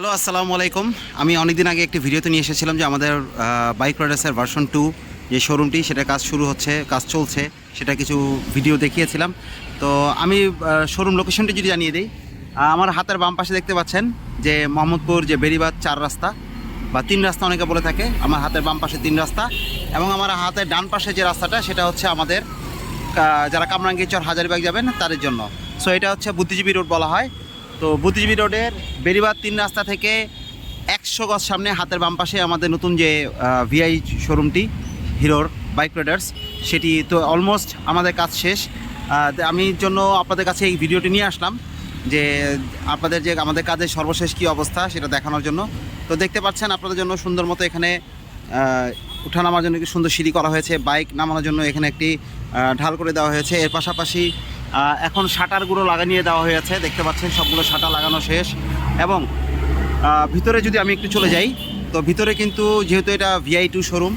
Hello, আসসালামু আলাইকুম। আমি অনেকদিন আগে একটি ভিডিওতে নিয়ে এসেছিলাম যে আমাদের বাইক রাইডার্সের ভার্সন টু যে শোরুমটি সেটা কাজ শুরু হচ্ছে, কাজ চলছে, সেটা কিছু ভিডিও দেখিয়েছিলাম। তো আমি শোরুম লোকেশনটি যদি জানিয়ে দিই আমার হাতের বাম পাশে দেখতে পাচ্ছেন যে মোহাম্মদপুর যে বেরিবাদ চার রাস্তা বা তিন রাস্তা অনেকে বলে থাকে, আমার হাতের বাম পাশে তিন রাস্তা এবং আমার হাতের ডান পাশে যে রাস্তাটা, সেটা হচ্ছে আমাদের যারা কামরাঙ্গীরচর হাজারিবাগ যাবেন, তাদের জন্য। সো এটা হচ্ছে বুদ্ধিজীবী রোড বলা হয়। তো বুদ্ধিজীবী রোডের বেরিবাদ তিন রাস্তা থেকে একশো গজ সামনে হাতের বাম পাশে আমাদের নতুন যে ভিআই শোরুমটি হিরোর বাইক রাইডার্স সেটি তো অলমোস্ট আমাদের কাজ শেষ। আমি জন্য আপনাদের কাছে এই ভিডিওটি নিয়ে আসলাম যে, আপনাদের যে আমাদের কাজের সর্বশেষ কী অবস্থা সেটা দেখানোর জন্য। তো দেখতে পাচ্ছেন আপনাদের জন্য সুন্দর মতো এখানে উঠা নামার জন্য একটি সুন্দর সিঁড়ি করা হয়েছে। বাইক নামানোর জন্য এখানে একটি ঢাল করে দেওয়া হয়েছে। এর পাশাপাশি এখন শাটারগুলো লাগানিয়ে দেওয়া হয়েছে দেখতে পাচ্ছেন, সবগুলো শাটার লাগানো শেষ। এবং ভিতরে যদি আমি একটু চলে যাই, তো ভিতরে কিন্তু যেহেতু এটা ভিআই টু শোরুম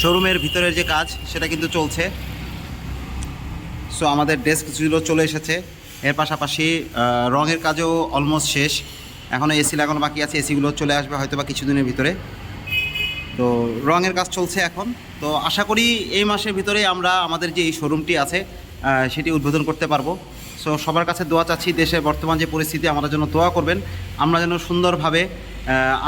শোরুমের ভিতরের যে কাজ, সেটা কিন্তু চলছে। সো আমাদের ডেস্কগুলো চলে এসেছে। এর পাশাপাশি রঙের কাজও অলমোস্ট শেষ। এখনও এসি লাগানো বাকি আছে, এসিগুলো চলে আসবে হয়তো বা কিছুদিনের ভিতরে। তো, রঙের কাজ চলছে এখন। তো, আশা করি এই মাসের ভিতরে আমরা আমাদের যে এই শোরুমটি আছে সেটি উদ্বোধন করতে পারব। সো সবার কাছে দোয়া চাচ্ছি দেশের বর্তমান যে পরিস্থিতি আমাদের জন্য দোয়া করবেন, আমরা যেন সুন্দরভাবে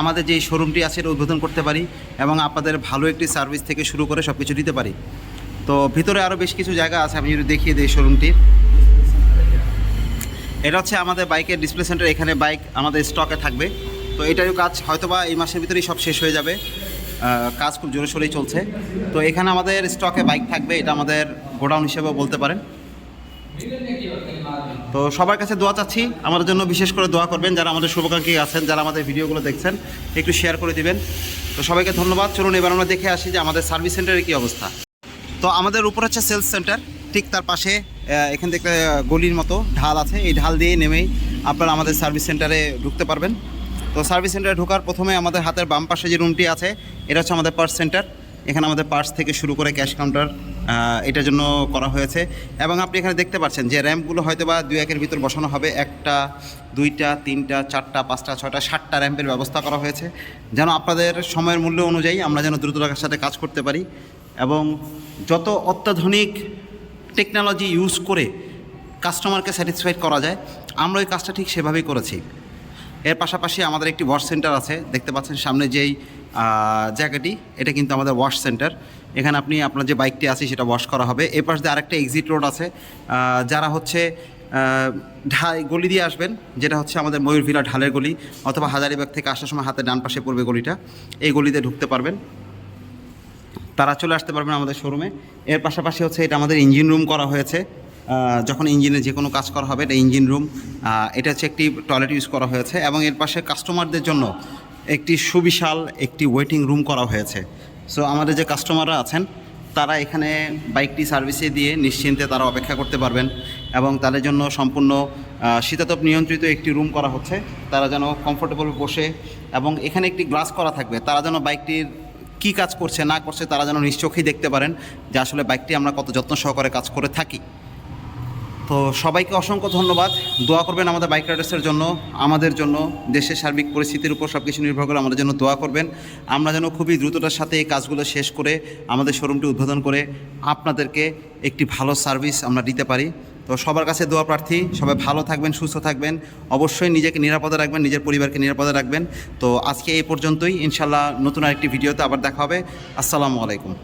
আমাদের যে শোরুমটি আছে, এটা উদ্বোধন করতে পারি এবং আপনাদের ভালো একটি সার্ভিস থেকে শুরু করে সব কিছু দিতে পারি। তো, ভিতরে আরও বেশ কিছু জায়গা আছে, আমি যদি দেখিয়ে দিই শোরুমটির এটা হচ্ছে আমাদের বাইকের ডিসপ্লে সেন্টার এখানে বাইক আমাদের স্টকে থাকবে। তো, এটারও কাজ হয়তোবা এই মাসের ভিতরেই সব শেষ হয়ে যাবে। কাজ খুব জোরে সোরেই চলছে। তো এখানে আমাদের স্টকে বাইক থাকবে, এটা আমাদের গোডাউন হিসেবেও বলতে পারেন। তো সবার কাছে দোয়া চাচ্ছি, আমাদের জন্য বিশেষ করে দোয়া করবেন যারা আমাদের শুভাকাঙ্ক্ষী আছেন, যারা আমাদের ভিডিওগুলো দেখছেন, একটু শেয়ার করে দিবেন। তো সবাইকে ধন্যবাদ। চলুন এবার আমরা দেখে আসি যে আমাদের সার্ভিস সেন্টারের কী অবস্থা। তো আমাদের উপর হচ্ছে সেলস সেন্টার ঠিক তার পাশে এখান থেকে গলির মতো ঢাল আছে। এই ঢাল দিয়ে নেমেই আপনারা আমাদের সার্ভিস সেন্টারে ঢুকতে পারবেন। তো সার্ভিস সেন্টারে ঢোকার প্রথমে আমাদের হাতের বাম পাশে যে রুমটি আছে, এটা হচ্ছে আমাদের পার্স সেন্টার এখানে আমাদের পার্স থেকে শুরু করে ক্যাশ কাউন্টার এটার জন্য করা হয়েছে। এবং আপনি এখানে দেখতে পাচ্ছেন যে র্যাম্পগুলো হয়তো বা দুই একের ভিতর বসানো হবে। একটা, দুইটা, তিনটা, চারটা, পাঁচটা, ছয়টা, সাতটা র্যাম্পের ব্যবস্থা করা হয়েছে। যেন আপনাদের সময়ের মূল্য অনুযায়ী আমরা যেন দ্রুততার সাথে কাজ করতে পারি। এবং যত অত্যাধুনিক টেকনোলজি ইউজ করে কাস্টমারকে স্যাটিসফাইড করা যায়, আমরা ওই কাজটা ঠিক সেভাবেই করেছি। এর পাশাপাশি আমাদের একটি ওয়াশ সেন্টার আছে, দেখতে পাচ্ছেন সামনে যেই জায়গাটি, এটা কিন্তু আমাদের ওয়াশ সেন্টার এখানে আপনি আপনার যে বাইকটি আছে সেটা ওয়াশ করা হবে। এ পাশ দিয়ে আরেকটা এক্সিট রোড আছে যারা হচ্ছে ঢাই গলি দিয়ে আসবেন, যেটা হচ্ছে আমাদের ময়ূরভিলা ঢালের গলি, অথবা হাজারিবাগ থেকে আসার সময় হাতে ডান পাশে পড়বে গলিটা। এই গলিতে ঢুকতে পারবেন। তারা চলে আসতে পারবেন আমাদের শোরুমে এর পাশাপাশি হচ্ছে এটা আমাদের ইঞ্জিন রুম করা হয়েছে। যখন ইঞ্জিনে যে কোনো কাজ করা হবে, এটা ইঞ্জিন রুম এটা হচ্ছে একটি টয়লেট ইউজ করা হয়েছে এবং এর পাশে কাস্টমারদের জন্য একটি সুবিশাল একটি ওয়েটিং রুম করা হয়েছে। সো আমাদের যে কাস্টমাররা আছেন, তারা এখানে বাইকটি সার্ভিসে দিয়ে নিশ্চিন্তে তারা অপেক্ষা করতে পারবেন এবং তাদের জন্য সম্পূর্ণ শীতাতপ নিয়ন্ত্রিত একটি রুম করা হচ্ছে। তারা যেন কমফোর্টেবল বসে এবং এখানে একটি গ্লাস করা থাকবে। তারা যেন বাইকটির কী কাজ করছে, না করছে, তারা যেন নিশ্চোখেই দেখতে পারেন যে আসলে বাইকটি আমরা কত যত্ন সহকারে কাজ করে থাকি। তো সবাইকে অসংখ্য ধন্যবাদ। দোয়া করবেন আমাদের বাইক রাইডার্সের জন্য, আমাদের জন্য, দেশের সার্বিক পরিস্থিতির উপর সব কিছু নির্ভর করে আমাদের জন্য দোয়া করবেন। আমরা যেন খুবই দ্রুততার সাথে এই কাজগুলো শেষ করে আমাদের শোরুমটি উদ্বোধন করে আপনাদেরকে একটি ভালো সার্ভিস আমরা দিতে পারি। তো সবার কাছে দোয়া প্রার্থী, সবাই ভালো থাকবেন, সুস্থ থাকবেন। অবশ্যই নিজেকে নিরাপদে রাখবেন, নিজের পরিবারকে নিরাপদে রাখবেন। তো আজকে এই পর্যন্তই। ইনশাল্লাহ নতুন আরেকটি ভিডিওতে আবার দেখা হবে। আসসালামু আলাইকুম।